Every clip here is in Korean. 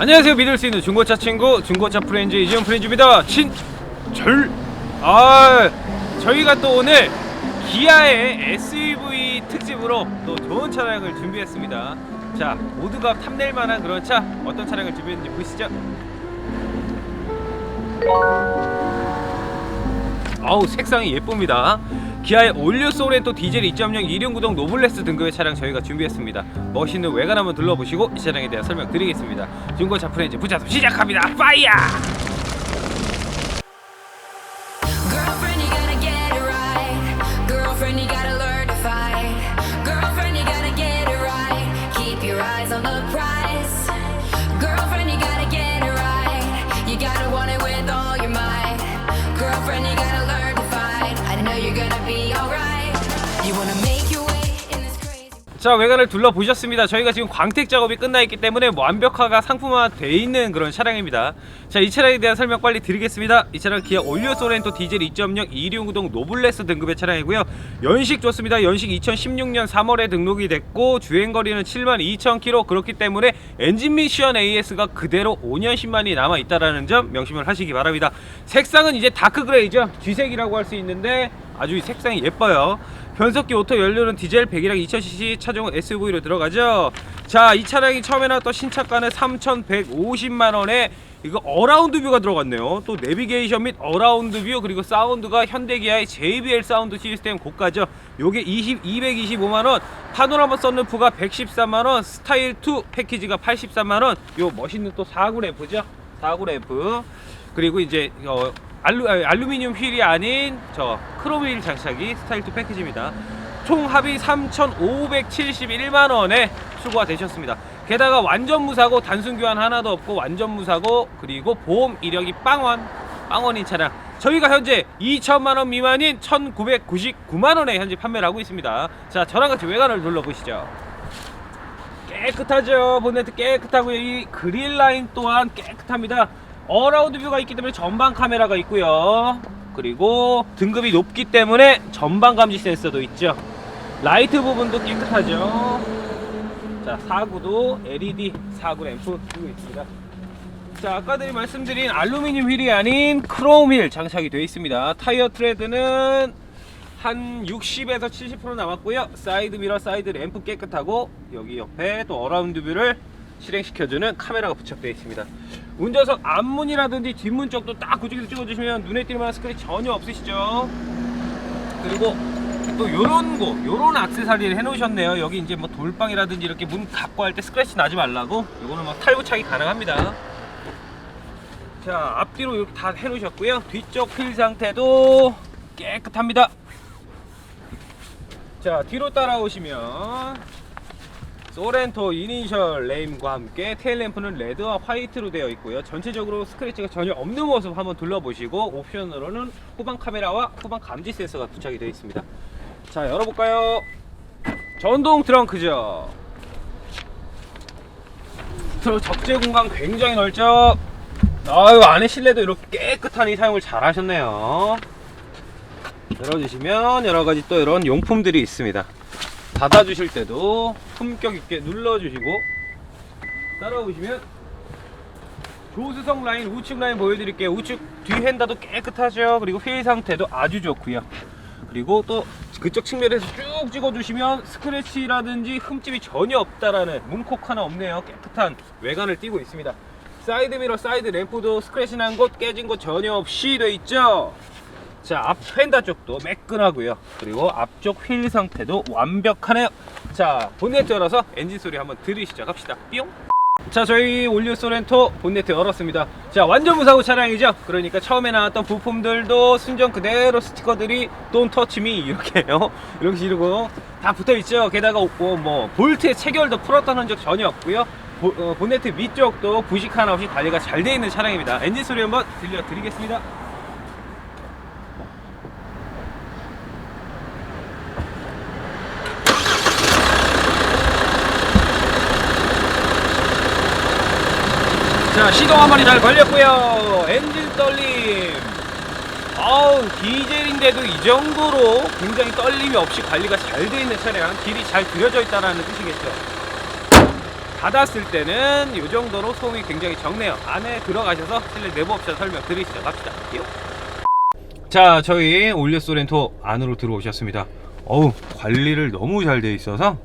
안녕하세요. 믿을 수 있는 중고차 친구 중고차 프렌즈 이지원 프렌즈입니다. 친절 아 저희가 또 오늘 기아의 SUV 특집으로 또 좋은 차량을 준비했습니다. 자 모두가 탐낼 만한 그런 차 어떤 차량을 준비했는지 보시죠. 아우 색상이 예쁩니다 기아의 올류 소렌토 디젤 2.0 2륜구동 노블레스 등급의 차량 저희가 준비했습니다. 멋있는 외관 한번 둘러보시고 이 차량에 대한 설명 드리겠습니다. 중고 차 프렌즈 부자도 시작합니다. 파이어! Girlfriend, you gotta 자 외관을 둘러보셨습니다. 저희가 지금 광택 작업이 끝나 있기 때문에 뭐 완벽화가 상품화 돼 있는 그런 차량입니다. 자 이 차량에 대한 설명 빨리 드리겠습니다. 이 차량 기아 올리오 소렌토 디젤 2.0 2륜구동 노블레스 등급의 차량이고요. 연식 좋습니다. 연식 2016년 3월에 등록이 됐고 주행거리는 7만 2천 킬로. 그렇기 때문에 엔진 미션 AS가 그대로 5년 10만이 남아 있다라는 점 명심을 하시기 바랍니다. 색상은 이제 다크 그레이죠? 쥐색이라고 할 수 있는데 아주 이 색상이 예뻐요 변속기 오토 연료는 디젤 100이랑 2000cc 차종은 SUV로 들어가죠. 자, 이 차량이 처음에 나왔던 신차가는 3,150만 원에 이거 어라운드 뷰가 들어갔네요. 또 내비게이션 및 어라운드 뷰 그리고 사운드가 현대기아의 JBL 사운드 시스템 고가죠. 요게 20, 225만 원, 파노라마 썬루프가 113만 원, 스타일 2 패키지가 83만 원. 요 멋있는 또 4구 램프죠. 4구 램프. 그리고 이제 어, 알루, 아, 알루미늄 휠이 아닌 저 크롬 휠 장착이 스타일 2 패키지입니다. 총 합이 3,571만 원에 수고가 되셨습니다. 게다가 완전 무사고 단순 교환 하나도 없고 완전 무사고 그리고 보험 이력이 빵원 빵원인 차량 저희가 현재 2천만 원 미만인 1,999만 원에 현재 판매를 하고 있습니다. 자 저랑 같이 외관을 둘러보시죠. 깨끗하죠. 본네트 깨끗하고요. 이 그릴 라인 또한 깨끗합니다. 어라운드 뷰가 있기 때문에 전방 카메라가 있고요. 그리고 등급이 높기 때문에 전방 감지 센서도 있죠. 라이트 부분도 깨끗하죠. 자, 사구도 LED 사구 램프 끼고 있습니다. 자, 아까들이 말씀드린 알루미늄 휠이 아닌 크롬 휠 장착이 되어 있습니다. 타이어 트레드는 한 60에서 70% 남았고요. 사이드 미러, 사이드 램프 깨끗하고 여기 옆에 또 어라운드 뷰를 실행시켜주는 카메라가 부착되어 있습니다. 운전석 앞문이라든지 뒷문 쪽도 딱 구직해서 찍어주시면 눈에 띌 만한 스크린 전혀 없으시죠. 그리고 또 요런 거, 요런 악세사리를 해놓으셨네요. 여기 이제 뭐 돌방이라든지 이렇게 문 닫고 할 때 스크래치 나지 말라고 요거는 막 탈부착이 가능합니다. 자 앞뒤로 이렇게 다 해놓으셨고요. 뒤쪽 휠 상태도 깨끗합니다. 자 뒤로 따라오시면 소렌토 이니셜 네임과 함께 테일램프는 레드와 화이트로 되어 있고요. 전체적으로 스크래치가 전혀 없는 모습 한번 둘러보시고 옵션으로는 후방 카메라와 후방 감지 센서가 부착이 되어 있습니다. 자 열어볼까요? 전동 트렁크죠? 트렁크 적재 공간 굉장히 넓죠? 아유 안에 실내도 이렇게 깨끗하니 사용을 잘 하셨네요. 열어주시면 여러 가지 또 이런 용품들이 있습니다 닫아주실 때도 품격 있게 눌러주시고 따라오시면 조수석 라인 우측 라인 보여드릴게요. 우측 뒤 핸다도 깨끗하죠? 그리고 휠 상태도 아주 좋고요. 그리고 또 그쪽 측면에서 쭉 찍어주시면 스크래치라든지 흠집이 전혀 없다라는 문콕 하나 없네요. 깨끗한 외관을 띄고 있습니다. 사이드 미러 사이드 램프도 스크래치 난 곳 깨진 곳 전혀 없이 돼 있죠 자, 앞 펜다 쪽도 매끈하고요. 그리고 앞쪽 휠 상태도 완벽하네요. 자, 본네트 열어서 엔진 소리 한번 들으시죠. 갑시다. 뿅. 자, 저희 올리오 소렌토 본네트 열었습니다. 자, 완전 무사고 차량이죠. 그러니까 처음에 나왔던 부품들도 순정 그대로 스티커들이 Don't touch me 이렇게요. 이렇게 지르고 다 붙어 있죠. 게다가 어, 뭐 볼트의 체결도 풀었던 흔적 전혀 없고요. 보, 어, 본네트 위쪽도 부식 하나 없이 관리가 잘 되어 있는 차량입니다. 엔진 소리 한번 들려드리겠습니다. 자 시동 한 마리 잘 걸렸고요 엔진 떨림 아우 디젤인데도 이 정도로 굉장히 떨림이 없이 관리가 잘 되어 있는 차량 길이 잘 들여져 있다는 뜻이겠죠 닫았을 때는 이 정도로 소음이 굉장히 적네요. 안에 들어가셔서 실내 내부 옵션 설명 드리시죠. 갑시다. 띠용. 자, 저희 올리오 소렌토 안으로 들어오셨습니다. 어우, 관리를 너무 잘 돼 있어서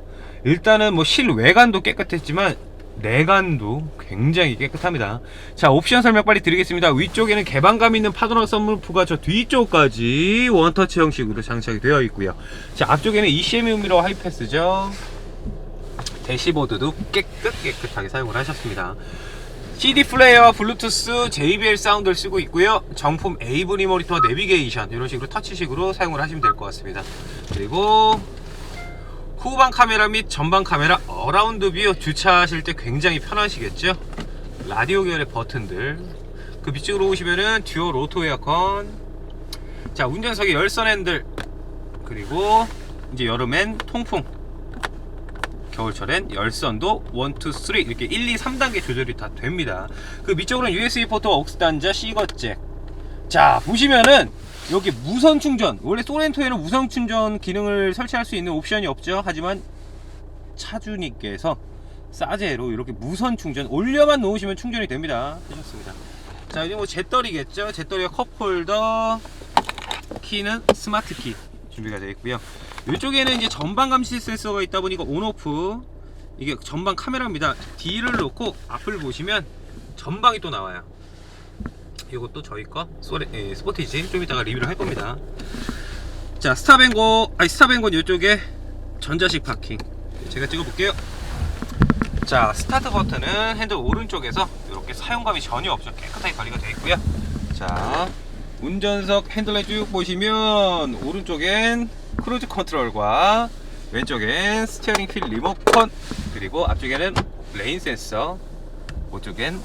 일단은 뭐 실외관도 깨끗했지만 내관도 굉장히 깨끗합니다. 자, 옵션 설명 빨리 드리겠습니다. 위쪽에는 개방감 있는 파노라 선루프가 저 뒤쪽까지 원터치 형식으로 장착이 되어 있고요. 자, 앞쪽에는 ECM 유미러 하이패스죠. 대시보드도 깨끗 깨끗하게 사용을 하셨습니다. CD 플레이어, 블루투스, JBL 사운드를 쓰고 있고요. 정품 에이브리 모니터 내비게이션 이런 식으로 터치식으로 사용을 하시면 될 것 같습니다. 그리고 후방 카메라 및 전방 카메라 어라운드 뷰 주차하실 때 굉장히 편하시겠죠? 라디오 계열의 버튼들 그 밑쪽으로 오시면은 듀얼 오토 에어컨 자 운전석에 열선 핸들 그리고 이제 여름엔 통풍 겨울철엔 열선도 1, 2, 3 이렇게 1, 2, 3단계 조절이 다 됩니다. 그 밑쪽으로는 USB 포트 억스 단자 C거잭. 자 보시면은 여기 무선 충전 원래 소렌토에는 무선 충전 기능을 설치할 수 있는 옵션이 없죠. 하지만 차주님께서 싸제로 이렇게 무선 충전 올려만 놓으시면 충전이 됩니다. 하셨습니다. 자 이제 뭐 잿더리겠죠. 잿더리와 컵홀더 키는 스마트 키 준비가 되어 있고요. 이쪽에는 이제 전방 감시 센서가 있다 보니까 온오프 이게 전방 카메라입니다. D를 놓고 앞을 보시면 전방이 또 나와요. 이것도 저희 거 소레, 예, 스포티지 좀 이따가 리뷰를 할 겁니다. 자 스타뱅고 아니 스타뱅고 이쪽에 전자식 파킹 제가 찍어볼게요. 자 스타트 버튼은 핸들 오른쪽에서 이렇게 사용감이 전혀 없죠 깨끗하게 관리가 되어 있고요. 자 운전석 핸들에 쭉 보시면 오른쪽엔 크루즈 컨트롤과 왼쪽엔 스티어링 휠 리모컨 그리고 앞쪽에는 레인 센서 오쪽엔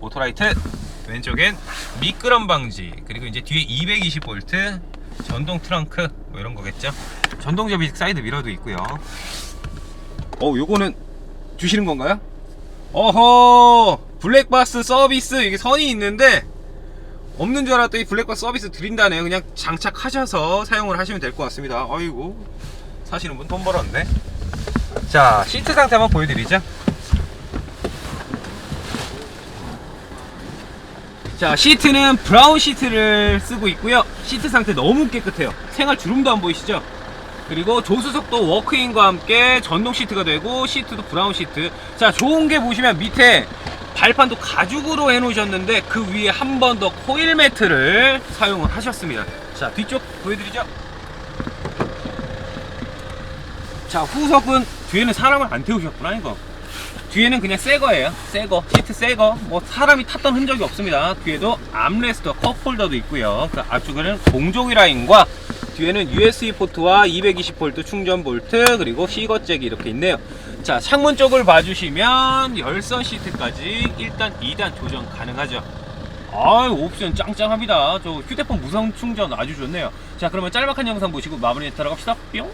오토라이트 왼쪽엔 미끄럼 방지 그리고 이제 뒤에 220V 전동 트렁크 뭐 이런 거겠죠 전동 접이식 사이드 미러도 있고요 어 요거는 주시는 건가요? 어허 블랙박스 서비스 이게 선이 있는데 없는 줄 알았더니 블랙박스 서비스 드린다네요. 그냥 장착하셔서 사용을 하시면 될 것 같습니다. 아이고 사시는 분 돈 벌었네. 자 시트 상태 한번 보여드리죠. 자 시트는 브라운 시트를 쓰고 있고요. 시트 상태 너무 깨끗해요. 생활 주름도 안 보이시죠? 그리고 조수석도 워크인과 함께 전동 시트가 되고 시트도 브라운 시트. 자 좋은 게 보시면 밑에 발판도 가죽으로 해놓으셨는데 그 위에 한 번 더 코일 매트를 사용을 하셨습니다. 자 뒤쪽 보여드리죠. 자 후석은 뒤에는 사람을 안 태우셨구나 이거. 뒤에는 그냥 새 거예요. 새 거. 시트 새 거. 뭐 사람이 탔던 흔적이 없습니다. 뒤에도 암레스터 컵홀더도 있고요. 그 앞쪽에는 공조기 라인과 뒤에는 USB 포트와 220V 충전 볼트 그리고 C거잭이 이렇게 있네요. 자 창문 쪽을 봐주시면 열선 시트까지 1단, 2단 조정 가능하죠. 아 옵션 짱짱합니다. 저 휴대폰 무선 충전 아주 좋네요. 자 그러면 짤막한 영상 보시고 마무리 들어갑시다. 뿅.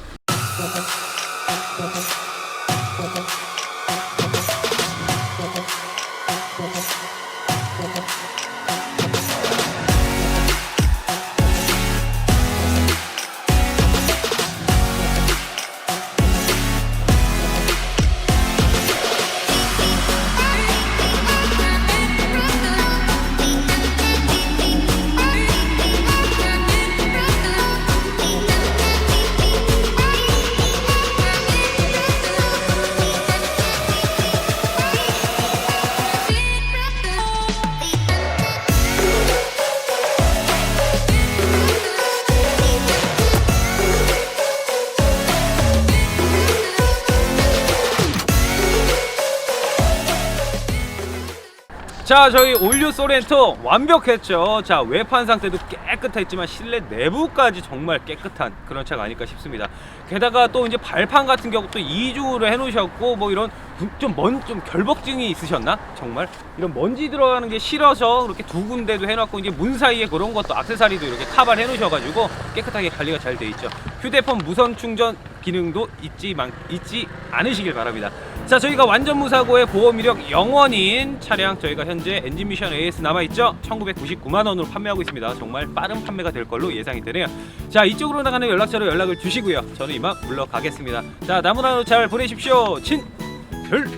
자 저희 올류 소렌토 완벽했죠. 자 외판 상태도 깨끗했지만 실내 내부까지 정말 깨끗한 그런 차가 아닐까 싶습니다. 게다가 또 이제 발판 같은 경우 또 이중으로 해놓으셨고 뭐 이런 좀 먼 좀 결벅증이 있으셨나? 정말? 이런 먼지 들어가는 게 싫어서 그렇게 두 군데도 해놨고 이제 문 사이에 그런 것도 악세사리도 이렇게 카바를 해놓으셔가지고 깨끗하게 관리가 잘 돼 있죠. 휴대폰 무선 충전 기능도 잊지, 만, 잊지 않으시길 바랍니다 자 저희가 완전 무사고의 보험 이력 영원인 차량 저희가 현재 엔진 미션 AS 남아있죠? 1999만원으로 판매하고 있습니다. 정말 빠른 판매가 될 걸로 예상이 되네요. 자 이쪽으로 나가는 연락처로 연락을 주시고요. 저는 이만 물러가겠습니다. 자 남은 하루 잘 보내십시오. 친별